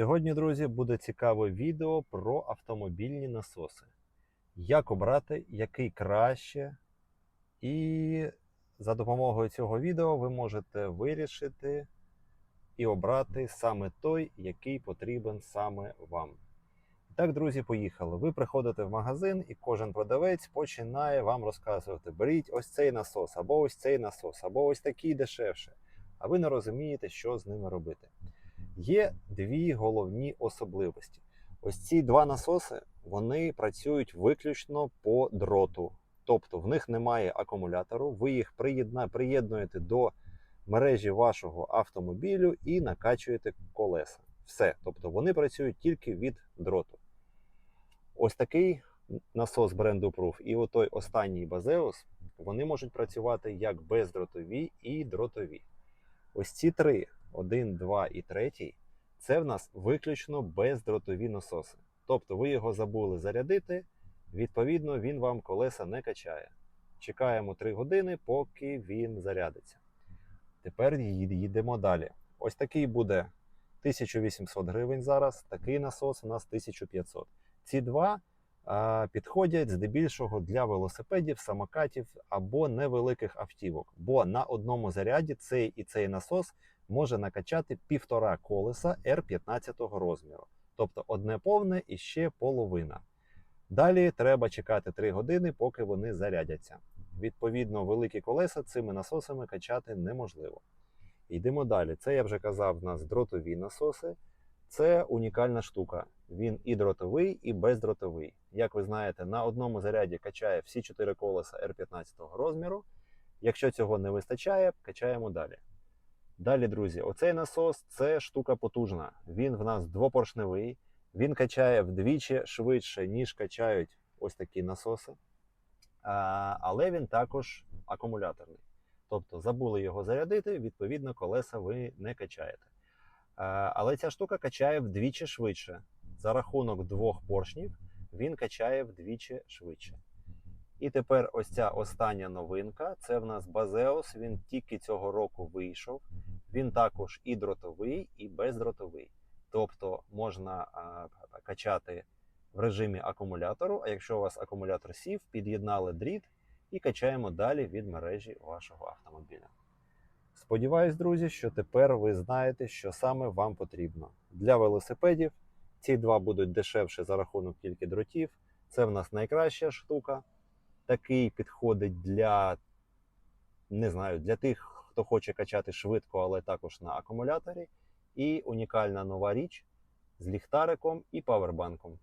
Сьогодні, друзі, буде цікаве відео про автомобільні насоси. Як обрати, який краще. І за допомогою цього відео ви можете вирішити і обрати саме той, який потрібен саме вам. І так, друзі, поїхали. Ви приходите в магазин, і кожен продавець починає вам розказувати: беріть ось цей насос, або ось цей насос, або ось такий дешевше. А ви не розумієте, що з ними робити. Є дві головні особливості. Ось ці два насоси вони працюють виключно по дроту. Тобто в них немає акумулятору, ви їх приєднуєте до мережі вашого автомобілю і накачуєте колеса. Все. Тобто вони працюють тільки від дроту. Ось такий насос бренду Proof і отой останній Базеус, вони можуть працювати як бездротові і дротові. Ось ці три 1, 2 і 3 це в нас виключно бездротові насоси. Тобто ви його забули зарядити, відповідно, він вам колеса не качає. Чекаємо 3 години, поки він зарядиться. Тепер їдемо далі. Ось такий буде 1800 гривень зараз, такий насос у нас 1500. Ці два а, підходять здебільшого для велосипедів, самокатів або невеликих автівок. Бо на одному заряді цей і цей насос може накачати півтора колеса R15 розміру. Тобто одне повне і ще половина. Далі треба чекати 3 години, поки вони зарядяться. Відповідно, великі колеса цими насосами качати неможливо. Йдемо далі. Це я вже казав, в нас дротові насоси. Це унікальна штука. Він і дротовий, і бездротовий. Як ви знаєте, на одному заряді качає всі 4 колеса R15 розміру. Якщо цього не вистачає, качаємо далі. Далі, друзі, оцей насос це штука потужна. Він в нас двопоршневий, він качає вдвічі швидше, ніж качають ось такі насоси. А, але він також акумуляторний. Тобто забули його зарядити, відповідно, колеса ви не качаєте. А, але ця штука качає вдвічі швидше. За рахунок двох поршнів він качає вдвічі швидше. І тепер ось ця остання новинка це в нас Базеус. Він тільки цього року вийшов. Він також і дротовий, і бездротовий. Тобто можна а, качати в режимі акумулятору. А якщо у вас акумулятор сів, під'єднали дріт і качаємо далі від мережі вашого автомобіля. Сподіваюсь, друзі, що тепер ви знаєте, що саме вам потрібно. Для велосипедів ці два будуть дешевше за рахунок тільки дротів. Це в нас найкраща штука. Такий підходить для, не знаю, для тих, хто хоче качати швидко, але також на акумуляторі. І унікальна нова річ з ліхтариком і павербанком.